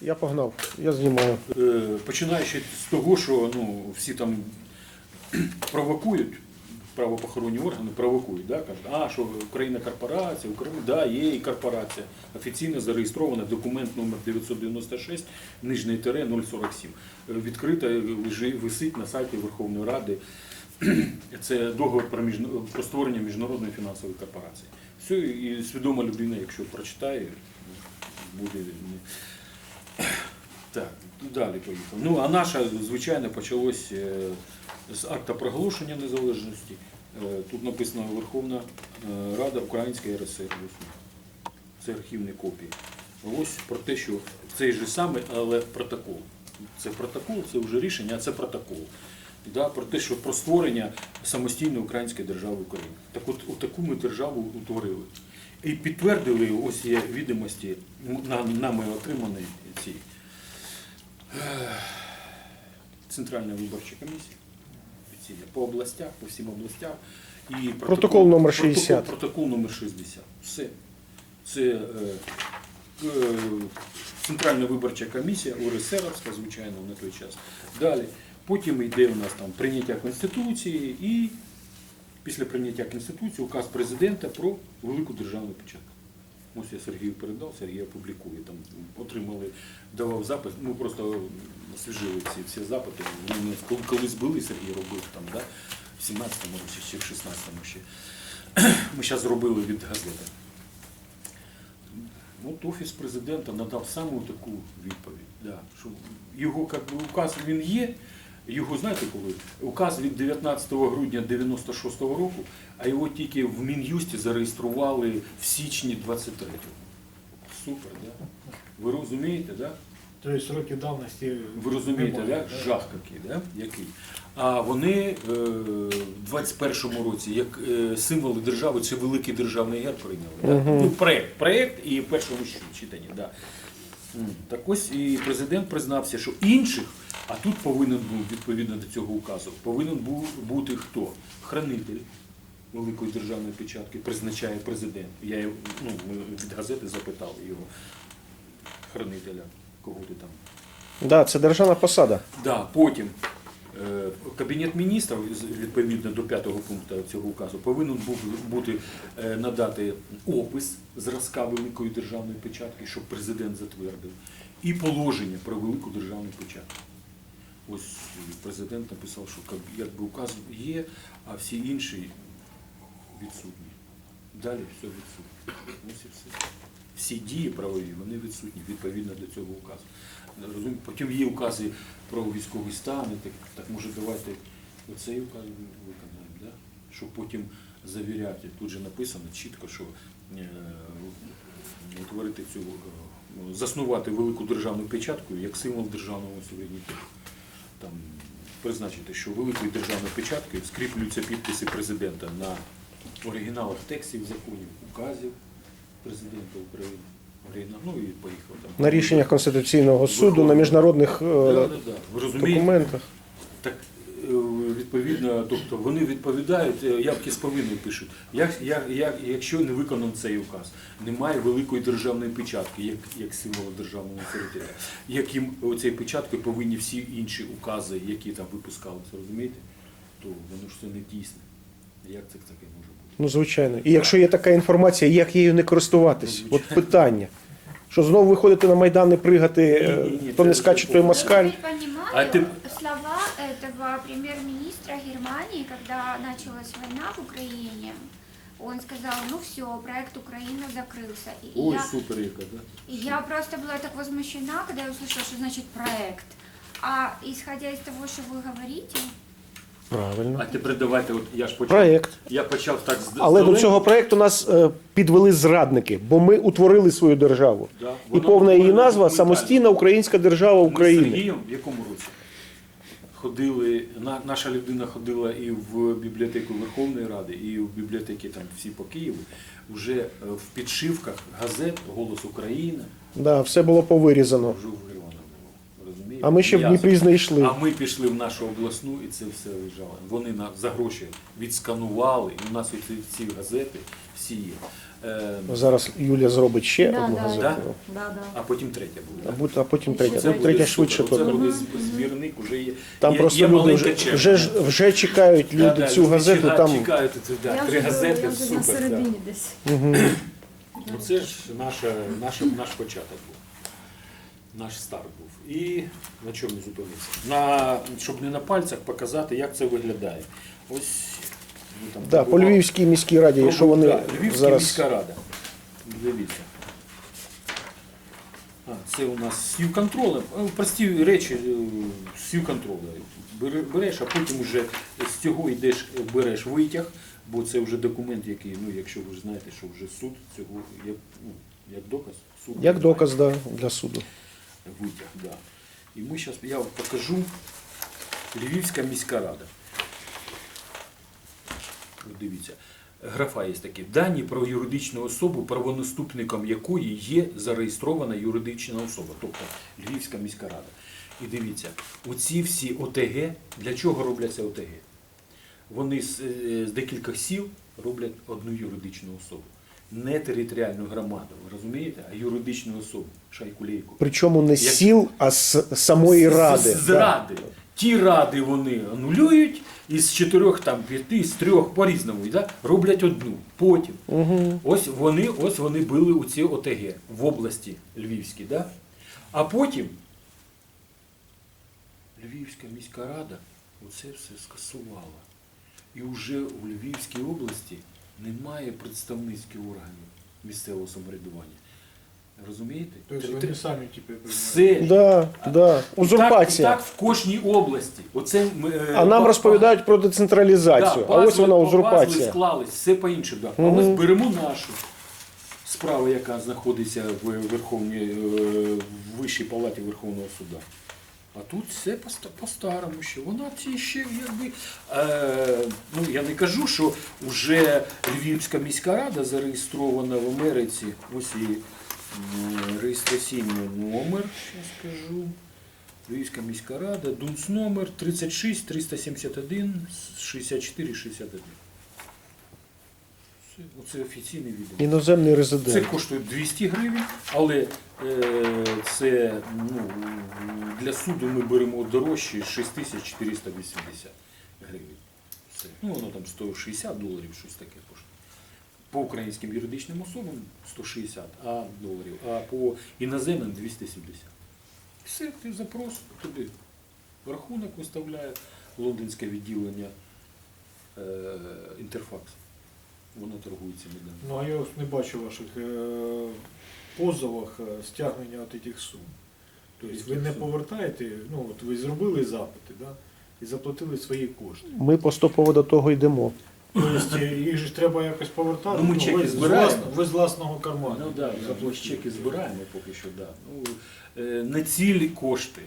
Я погнав, я знімаю. Е, Починаючи з того, що ну, всі там провокують, правоохоронні органи провокують, да, кажуть, а що Україна корпорація, Україна, да, є і корпорація. Офіційно зареєстрована документ номер 996, нижній тире 047. Е, Відкрита, е, висить на сайті Верховної Ради. Це договір про, міжна- про створення міжнародної фінансової корпорації. Все, і свідома людина, якщо прочитає, буде. так, далі поїхав. Ну, а наша, звичайно, почалось е, з акта проголошення незалежності. Е, Тут написано Верховна е, Рада Української РСР. Це архівні копії. Ось про те, що цей же самий, але протокол. Це протокол, це вже рішення, а це протокол. Да, про те, що про створення самостійної української держави України. Так от таку ми державу утворили. І підтвердили, ось є відомості, нами отримані ці Центральна виборча комісія по областях, по всім областях. І Протокол номер 60. Протокол, протокол номер 60. Все. Це е, е, Центральна виборча комісія, УРСРовська, звичайно, на той час. Далі. Потім йде у нас там прийняття Конституції і після прийняття Конституції указ президента про велику державну печатку. Ось я Сергію передав, Сергій опублікує. Там отримали, давав запит. Ми просто освіжили ці всі запити. Вони коли- колись були, Сергій робив там, да? в 17-му році чи в 16-му ще. Ми зараз зробили від газети. От Офіс президента надав саме таку відповідь. Да, що його як би, указ він є. Його знаєте коли? Указ від 19 грудня 96-го року, а його тільки в Мін'юсті зареєстрували в січні 23-го. Супер, да? Ви розумієте, да? То есть сроки давности... Ви розумієте, да? жах який, да? який. А вони е, в 21-му році, як е, символи держави, це великий державний герб прийняли. Да? Ну, проект, проект і в першому читанні. Да. Так ось і президент признався, що інших, а тут повинен був, відповідно до цього указу, повинен був бути хто? Хранитель великої державної печатки призначає президент. Я ну, від газети запитали його, хранителя, кого ти там Да, це державна посада. Да, потім е, Кабінет міністрів, відповідно до п'ятого пункту цього указу, повинен був бути е, надати опис зразка великої державної печатки, щоб президент затвердив, і положення про велику державну печатку. Ось президент написав, що якби указ є, а всі інші відсутні. Далі все відсутнє. Ось все. Всі дії правові, вони відсутні відповідно до цього указу. Розумі- Потім є укази про військовий стан, так, так може давайте оцей указ виконаємо, да? щоб потім завіряти. Тут же написано чітко, що е, утворити цю, е, заснувати велику державну печатку як символ державного суверенітету. Призначити, що великою державною печаткою скріплюються підписи президента на оригіналах текстів законів, указів президента України. Ну і поїхав там. На рішеннях Конституційного суду, на міжнародних е, Да, да, да. Документах. Так відповідно, тобто вони відповідають, е, явки з повинною пишуть. Як, як, як, якщо не виконаний цей указ, немає великої державної печатки, як, як символу державного авторитету, яким цією печаткою повинні всі інші укази, які там випускалися, розумієте? То воно ж це не дійсне. Як це таке може бути? Ну, звичайно. І якщо є така інформація, як її не користуватись? Ну, От питання. Що знову виходити на Майдан і пригати, е, Ні-ні-ні, хто не скаче, той повно. москаль. Я понимаю А ты- слова этого премьер-министра Германии, когда началась война в Украине. Он сказал, ну все, проект Украина закрылся. И Ой, я, супер, яка, да? и я просто была так возмущена, когда я услышала, что значит проект. А исходя из того, что вы говорите, Правильно. А тепер давайте, от я ж почав. Проєкт. Я почав так з Але до здалеку. цього проєкту нас е, підвели зрадники, бо ми утворили свою державу. Да. І Вона повна її утворена назва документально. Самостійна Українська держава Ми з України. Сергієм в якому році? Ходили, на, наша людина ходила і в бібліотеку Верховної Ради, і в бібліотеки там всі по Києву. Вже е, в підшивках газет Голос України Да, все було повирізано. вже вирвано було. Розумієте? А ми ще в М'ясо. Дніпрі знайшли. А ми пішли в нашу обласну і це все лежало. Вони на, за гроші відсканували, і у нас ці, ці газети всі є. Е, Зараз Юля зробить ще Да, одну да. газету. Да? Да, да. а потім третя буде. А, будь- а потім третя. Це Ну, третя швидше то. буде збірник, вже є. Там є, просто є люди вже, вже, вже чекають люди Да, да, цю люди газету. чекають- Там чекають, це, да, Я три вже, газети, я вже супер. на да. середині десь. Ну, це ж наша, наша, наш початок був. Наш старт був. І на чому зупинився? На, щоб не на пальцях показати, як це виглядає. Ось там да, по. Львівській міській раді, якщо вони Да, Львівська зараз міська рада. Дивіться. А, це у нас з контролем. Прості речі з контролем. Береш, а потім вже з цього йдеш, береш витяг, бо це вже документ, який, ну, якщо ви ж знаєте, що вже суд цього як, ну, як доказ. Суд як приймає доказ да, для суду. витяг. Да. І ми зараз, я вам покажу Львівська міська рада. От Дивіться, графа є такі. Дані про юридичну особу, правонаступником якої є зареєстрована юридична особа, тобто Львівська міська рада. І дивіться, оці всі ОТГ, для чого робляться ОТГ? Вони з, е, з декількох сіл роблять одну юридичну особу. Не територіальну громаду, ви розумієте, а юридичну особу, шайку-лейку. Причому не з Як- сіл, а з самої З- ради. З, з ради. Ті ради вони анулюють, із чотирьох, там, п'яти, з трьох по-різному да, роблять одну. Потім. Угу. Ось вони, ось вони били у ці ОТГ в області Львівській. Да? А потім Львівська міська рада оце все скасувала. І вже у Львівській області немає представницьких органів місцевого самоврядування. Розумієте? Тобто вони самі типу. Все. Да, да. І Узурпація. Так, і так в кожній області. Оце, е, А нам розповідають про децентралізацію. Да, а ось вона пазли узурпація. склались, все по-іншому. Да. А Мгм. ось беремо нашу справу, яка знаходиться в Верховній е, в Вищій палаті Верховного суду. А тут все поста- по-старому ще. Вона ці ще якби. Е, ну я не кажу, що вже Львівська міська рада зареєстрована в Америці. Ось м, реєстраційний номер, зараз скажу. Львівська міська рада, ДУНЦ номер 36 371 64 61. Це, оце офіційний відео. Іноземний Це резидент. коштує 200 гривень, але е, це ну, для суду ми беремо дорожче 6480 гривень. Все. Ну, воно там 160 доларів, щось таке. По українським юридичним особам 160 а, доларів, а по іноземним 270. Все, ти запрос туди. Рахунок виставляє лондонське відділення е, Інтерфакс. Воно торгує цими даними. Ну, а я ось не бачу ваших е, позовах е, стягнення от цих сум. Тобто ви не повертаєте, ну от ви зробили запити, да? і заплатили свої кошти. Ми поступово до того йдемо. Тобто їх же ж треба якось повертати. Ну, ми чеки ви, з збираємо. власного- ви з власного карману. Ну да, ми ж чеки збираємо поки що, да. Ну, е, не цілі кошти.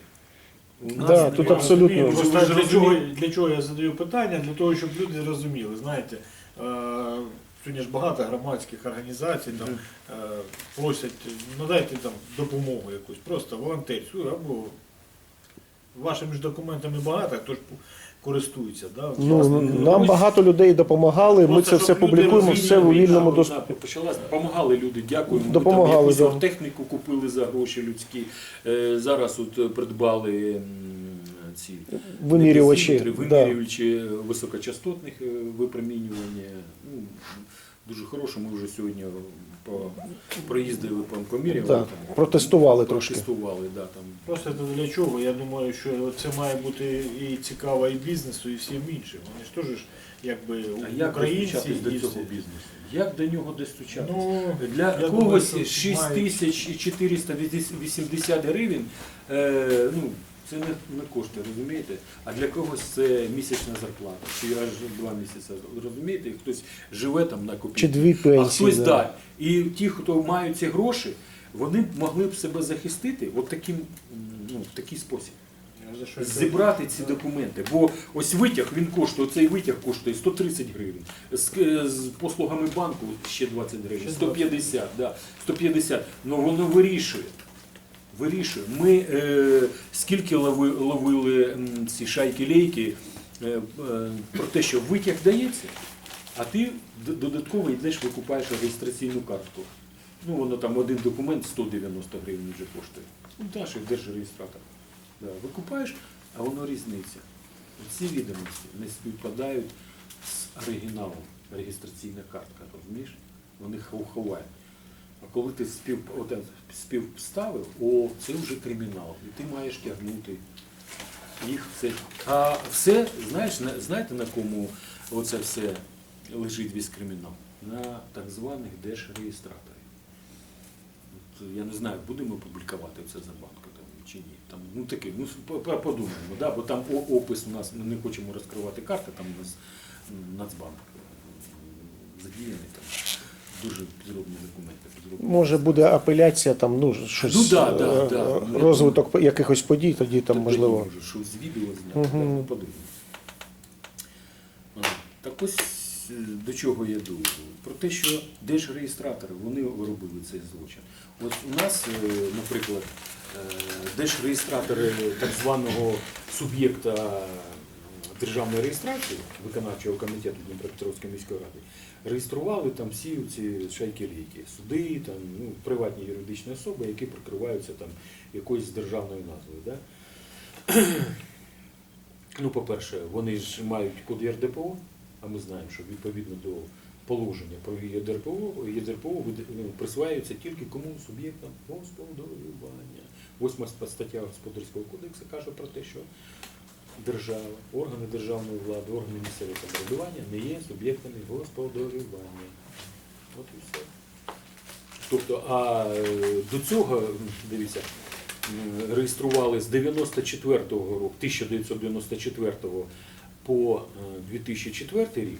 У нас Да, тут абсолютно. розумію, Ви Просто ж для, чого, розумієте. для чого я задаю питання? Для того, щоб люди зрозуміли. Знаєте, е, сьогодні ж багато громадських організацій там, е, просять, надайте там допомогу якусь, просто волонтерську або вашими ж документами багато, хто ж користується. Да, Ну, власними нам ось. багато людей допомагали. Ми Просто, це все щоб люди публікуємо, розуміли, все у вільному Да, доступі. почалась, допомагали люди, дякуємо. Ми Допомагали, там якусь да. техніку купили за гроші людські. Е, зараз от е, придбали м, ці Вимірювачі, дозиметри, да. вимірювачі високочастотних е, випромінювання. Ну, дуже хороше, ми вже сьогодні по, проїздили, по- поміряли. Так, там, протестували трошки. Протестували, да, там. Просто це для чого? Я думаю, що це має бути і цікаво і бізнесу, і всім іншим. Вони ж теж ж якби А як українці достучатись до цього бізнесу? Як до нього достучатись? Ну, Для когось думаю, що 6480 гривень, е, ну, це не, не коштує, розумієте? А для когось це місячна зарплата. Чи аж два місяці, розумієте? Хтось живе там на копійки. Чи дві а хтось да. да. І ті, хто мають ці гроші, вони б могли б себе захистити от таким, ну, в такий спосіб. Я. Зібрати ці документи. Бо ось витяг він коштує, цей витяг коштує 130 гривень. З, з послугами банку ще 20 гривень, Ще 150, да, 150. Ну воно вирішує. Вирішуємо. Ми е, скільки лови, ловили м, ці шайки-лейки е, е, про те, що витяг дається, а ти додатково йдеш, викупаєш реєстраційну картку. Ну, воно там один документ 190 гривень вже коштує. Ну, даш і держреєстратор. Да, викупаєш, а воно різниця. Ці відомості не співпадають з оригіналом реєстраційна картка, розумієш? Вони хов- ховають. А коли ти спів, оте, співставив, о, це вже кримінал. І ти маєш тягнути їх все. А все, знаєш, на, знаєте на кому оце все лежить весь кримінал? На так званих держреєстраторів. От, я не знаю, будемо публікувати це за банку там, чи ні. Там, ну таке, ну по- по- подумаємо, да? бо там опис у нас, ми не хочемо розкривати карти, там у нас Нацбанк задіяний там. Дуже підробні документи. Підробні. Може буде апеляція, там, ну, щось, Ну, да, да, е, да. е, Ну, розвиток якихось подій, тоді там Так можливо. тоді Може, щось з відео зняти, Мгм. так, ну подивимось. А, Так ось е, до чого я думаю? Про те, що держреєстратори, вони робили цей злочин. От у нас, е, наприклад, е, держреєстратори так званого суб'єкта державної реєстрації, виконавчого комітету Дніпропетровської міської ради, реєстрували там всі ці шайки-лійки, суди, там, ну, приватні юридичні особи, які прикриваються там якоюсь державною назвою. Да? Ну, по-перше, вони ж мають код ЄРДПО, а ми знаємо, що відповідно до положення про ЄРДПО вида- ну, присваюється тільки кому суб'єктам господарювання. Восьма стаття Господарського кодексу каже про те, що держава, органи державної влади, органи місцевого самоврядування не є суб'єктами господарювання. От і все. Тобто, а е, до цього, дивіться, реєстрували з 94-го року, 1994 по е, 2004 рік.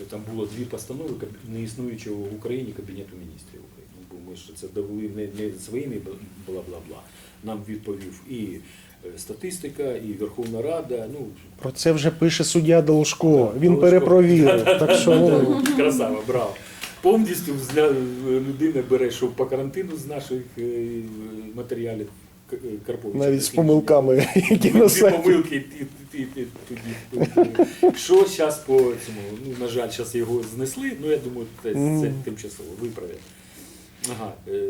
Е, Там було дві постанови неіснуючого в Україні Кабінету міністрів України. Ну, Бо ми ж це довели не, своїми бла- бла-бла-бла. Нам відповів і е, статистика, і Верховна Рада. Ну, Про це вже пише суддя Должко. Він Должко. перепровірив. Так що ну, Красава, браво. Повністю людина бере, що по карантину з наших е, матеріалів К- е, Карповича. навіть з помилками, які на сайті. помилки. Що зараз по цьому? Ну, на жаль, зараз його знесли, ну я думаю, це, це тимчасово виправять. Ага, е,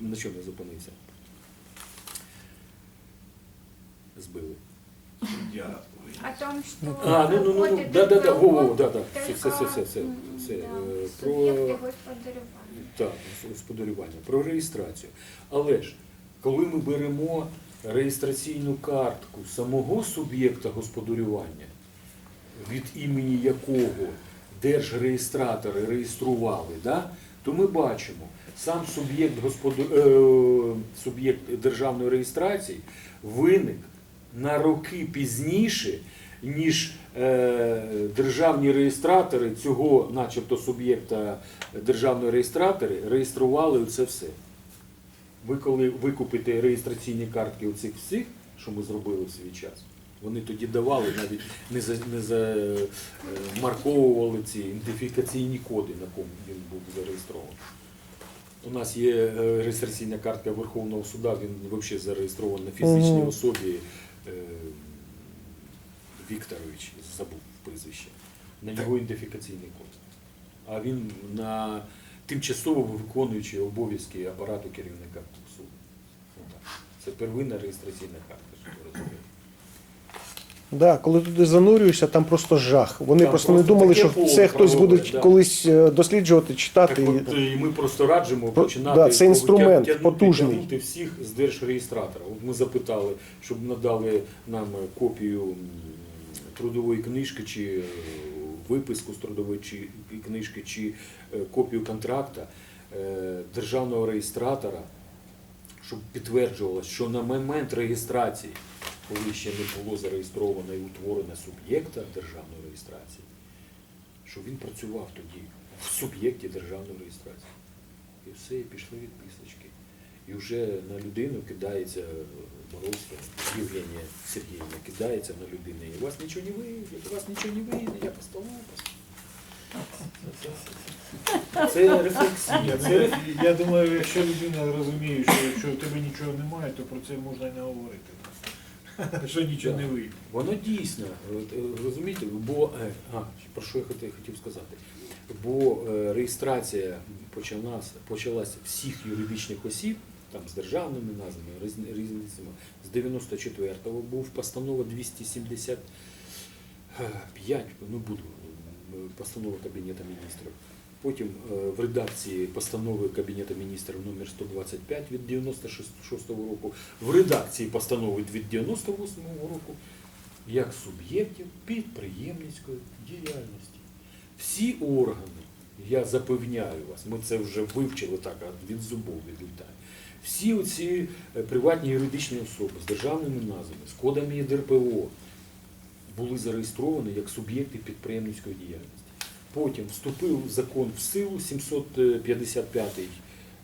на чому я зупинився? Збили. Я О том, что А, ну, ну, ну, ну, да, да, да, во, во, да, да, все, все, все, все, все, е, про- господарювання. Так, господарювання, про реєстрацію. Але ж, коли ми беремо реєстраційну картку самого суб'єкта господарювання, від імені якого держреєстратори реєстрували, да, то ми бачимо, сам суб'єкт господар... е, суб'єкт державної реєстрації виник на роки пізніше, ніж е, державні реєстратори цього, начебто, суб'єкта державної реєстратори реєстрували це все. Ви коли викупите реєстраційні картки оцих всіх, що ми зробили в свій час, вони тоді давали, навіть не за не за е, марковували ці ідентифікаційні коди, на кому він був зареєстрований. У нас є е, реєстраційна картка Верховного суда, він взагалі зареєстрований на фізичній особі е, Вікторович, забув прізвище. На нього ідентифікаційний код. А він на тимчасово виконуючий обов'язки апарату керівника суду. Це первинна реєстраційна карта, що ви розуміли. Да, коли туди занурюєшся, там просто жах. Вони Там просто не просто думали, таке що поле це хтось буде да. колись е, досліджувати, читати. Так от, і- і ми просто раджимо Про- починати да, це інструмент тягнути- потужний. тягнути всіх з держреєстратора. От ми запитали, щоб надали нам копію м, трудової книжки чи е, виписку з трудової чи, книжки, чи е, копію контракта е, державного реєстратора, щоб підтверджувалося, що на момент реєстрації, коли ще не було зареєстровано і утворене суб'єкта державної реєстрації, що він працював тоді в суб'єкті державної реєстрації. І все, і пішли відписочки. І вже на людину кидається е, Боровська, Євгенія Сергіївна кидається на людину. І у вас нічого не вийде, у вас нічого не вийде, я по. Це рефлексія. Це я думаю, якщо людина розуміє, що якщо в тебе нічого немає, то про це можна й не говорити. Що нічого не вийде. Воно дійсно, от, е, розумієте, бо е, а, про що я хотів, хотів сказати? Бо е, реєстрація почалась, почалась всіх юридичних осіб, там з державними назвами, різни- різницями, з 94-го був постанова 275, ну буду, е, постанова Кабінету міністрів. Потім е, в редакції постанови Кабінету міністрів номер 125 від 96 року, в редакції постанови від 98 року, як суб'єктів підприємницької діяльності. Всі органи, я запевняю вас, ми це вже вивчили так, від зубов відлітає. Всі оці е, приватні юридичні особи з державними назвами, з кодами ЄДРПО були зареєстровані як суб'єкти підприємницької діяльності. Потім вступив закон в силу 755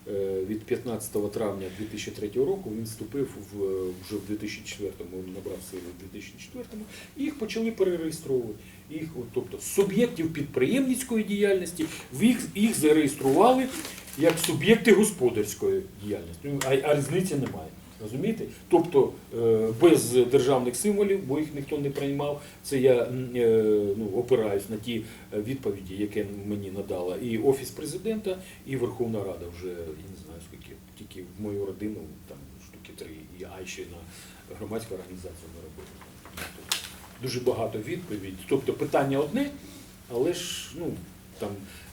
е, від 15 травня 2003 року. Він вступив в, вже в 2004-му, він набрав силу в 2004-му, і їх почали перереєстровувати. Їх, от, тобто суб'єктів підприємницької діяльності їх, їх зареєстрували як суб'єкти господарської діяльності. Ну, А, а різниці немає. Розумієте? Тобто е, без державних символів, бо їх ніхто не приймав. Це я е, ну, опираюсь на ті е, відповіді, які мені надала і Офіс президента, і Верховна Рада вже, я не знаю скільки, тільки в мою родину, там штуки три, і а ще на громадську організацію ми робили. Тобто, Дуже багато відповідей. Тобто питання одне, але ж ну, там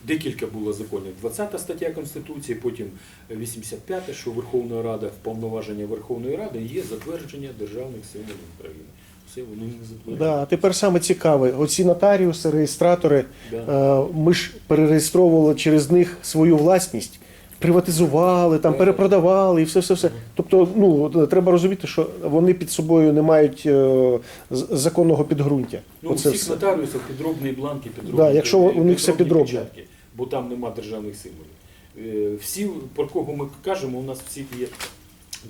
декілька було законів. 20 стаття Конституції, потім 85, що Верховна Рада, в повноваження Верховної Ради є затвердження державних символів України. Все, вони не затверджені. Да, а тепер саме цікаве, оці нотаріуси, реєстратори, Да. е, ми ж перереєстровували через них свою власність, приватизували, там перепродавали і все, все, все. Тобто, ну треба розуміти, що вони під собою не мають е, законного підґрунтя. Ну, у Оце всіх все. нотаріусів підробні бланки, підробні, Да, якщо у них все підробні підробне. печатки, бо там нема державних символів. Е, Всі, про кого ми кажемо, у нас всіх є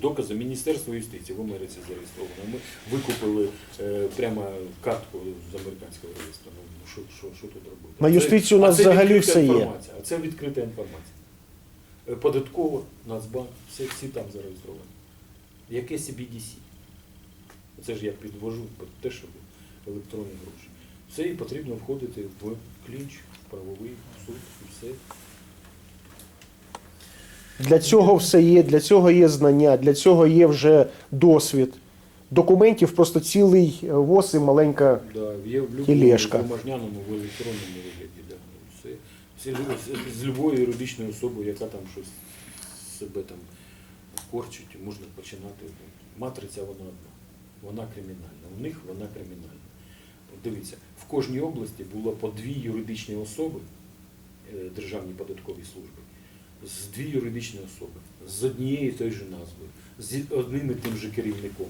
докази Міністерства юстиції в Америці зареєстровано. Ми викупили е, прямо картку з американського реєстру. Ну, що, що, що тут робити? На юстицію у нас взагалі відкрита все є. інформація, А це відкрита інформація. Е, Податкова, Нацбанк, всі, всі там зареєстровані. Яке CBDC? Це ж я підвожу під те, щоб електронні гроші. Все і потрібно входити в клінч, в правовий суд і все. Для цього все є, для цього є знання, для цього є вже досвід. Документів просто цілий е, воз і маленька. Да, є в будь-якому бумажняному, в електронному вигляді. Лю- з, з любою юридичною особою, яка там щось себе там корчить, можна починати. Матриця вона одна. Вона кримінальна. У них вона кримінальна. Дивіться, в кожній області було по дві юридичні особи, е, державні податкові служби, з дві юридичні особи, з однією тою ж назвою, з одним і тим же керівником,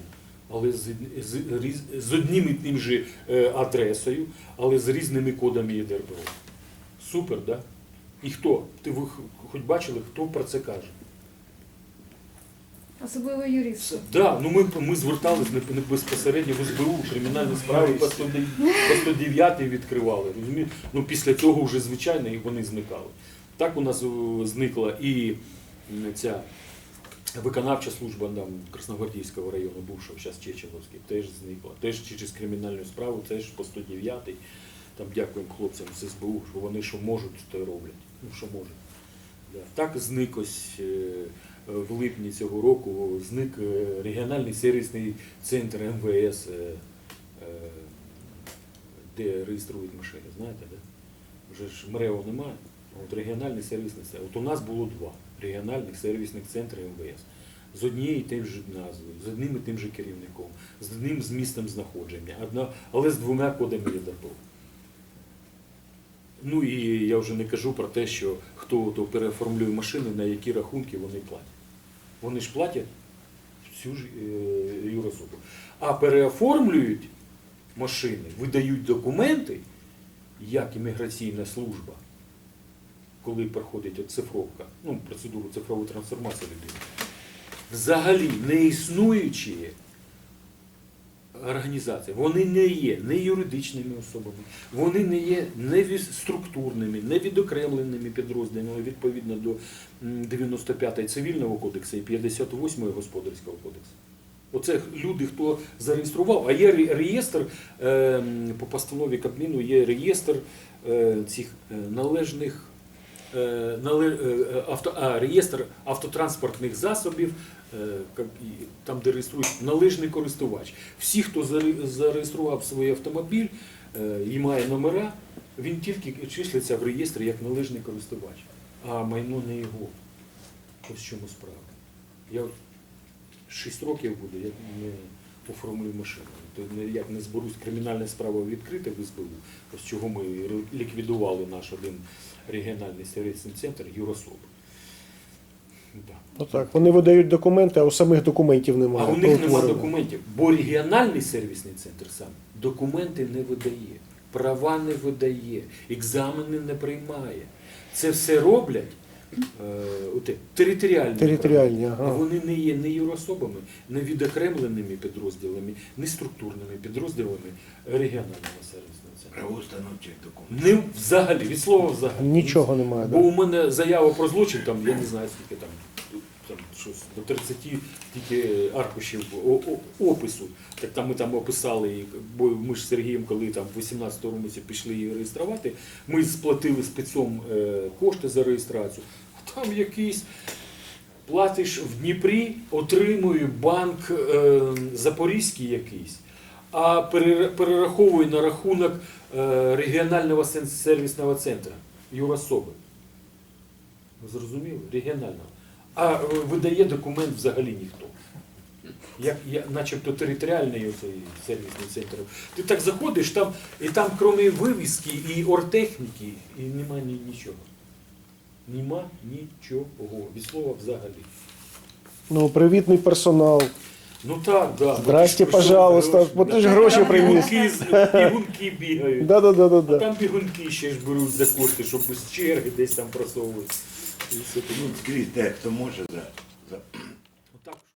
але з, з, різ- з одним і тим же е, адресою, але з різними кодами ЄДРПО. Супер, да? І хто? Ти ви хоч бачили, хто про це каже? Особливо юристи. Да, ну ми, ми звертались не, не безпосередньо в СБУ, кримінальні справи по 109 відкривали. Розумієте? Ну після цього вже звичайно і вони зникали. Так у нас е, зникла і ця виконавча служба там, Красногвардійського району, бувшого зараз Чечеловський, теж зникла. Теж через кримінальну справу, теж по 109 Там дякуємо хлопцям з СБУ, що вони що можуть, то й роблять. Ну що можуть. Так зник ось е, в липні цього року зник е, регіональний сервісний центр МВС, е, де реєструють машини. Знаєте, да? Вже ж МРЕО немає. От регіональний сервісний центр. От у нас було два регіональних сервісних центри МВС. З однією тим же назвою, з одним і тим же керівником, з одним з місцем знаходження, але з двома кодами ЄДРПО. Ну і я вже не кажу про те, що хто то переоформлює машини, на які рахунки вони платять. Вони ж платять всю ж е, юрособу. А переоформлюють машини, видають документи, як імміграційна служба, коли проходить оцифровка, ну, процедуру цифрової трансформації людини. Взагалі не існуючі організація. Вони не є не юридичними особами, вони не є не структурними, не відокремленими підрозділами відповідно до м, 95 цивільного кодексу і 58 господарського кодексу. Оце люди, хто зареєстрував, а є реєстр е, по постанові Кабміну, є реєстр е, цих е, належних реєстр автотранспортних засобів, е, там, де реєструють належний користувач. Всі, хто зареєстрував свій автомобіль е, і має номера, він тільки числиться в реєстрі як належний користувач, а майно не його. Ось в чому справа. Я от 6 років буде, як не оформлю машину. То ніяк не зберусь кримінальна справа відкрита в СБУ, ось чого ми ліквідували наш один регіональний сервісний центр Юрособ. Да. Ну так, вони видають документи, а у самих документів немає. А у них нема документів, бо регіональний сервісний центр сам документи не видає, права не видає, екзамени не приймає. Це все роблять е, територіальні. Територіальні, ага. Вони не є не юрособами, не відокремленими підрозділами, не структурними підрозділами регіонального сервісного центру. Правоустановчих документів. Не взагалі, від слова взагалі. Нічого немає. Бо Да? у мене заява про злочин, там, я не знаю скільки там, там щось до 30 тільки аркушів о- о- опису. Так там ми там описали, бо ми ж з Сергієм, коли там в 18 році пішли її реєструвати, ми сплатили спецом е, кошти за реєстрацію. Там якийсь. Платиш в Дніпрі, отримує банк е, Запорізький якийсь, а пере- перераховує на рахунок е, регіонального сервісного центру юрособи. Ви Зрозуміли? Регіонального. А е, видає документ взагалі ніхто. Як, я, начебто територіальний оцей сервісний центр. Ти так заходиш, там, і там, крім вивіски і оргтехніки, і нема ні, нічого. Нема нічого. Від слова взагалі. Ну, привітний персонал. Ну так, да. Здрасте, Бо ти ж пожалуйста. гроші, Бо ти ж гроші Там приніс. Бігунки, з- бігунки бігають. Да, да, да, да, А да. там бігунки ще ж беруть за кошти, щоб з черги десь там просовувати. І все таке. Ну, скрізь де хто може за, за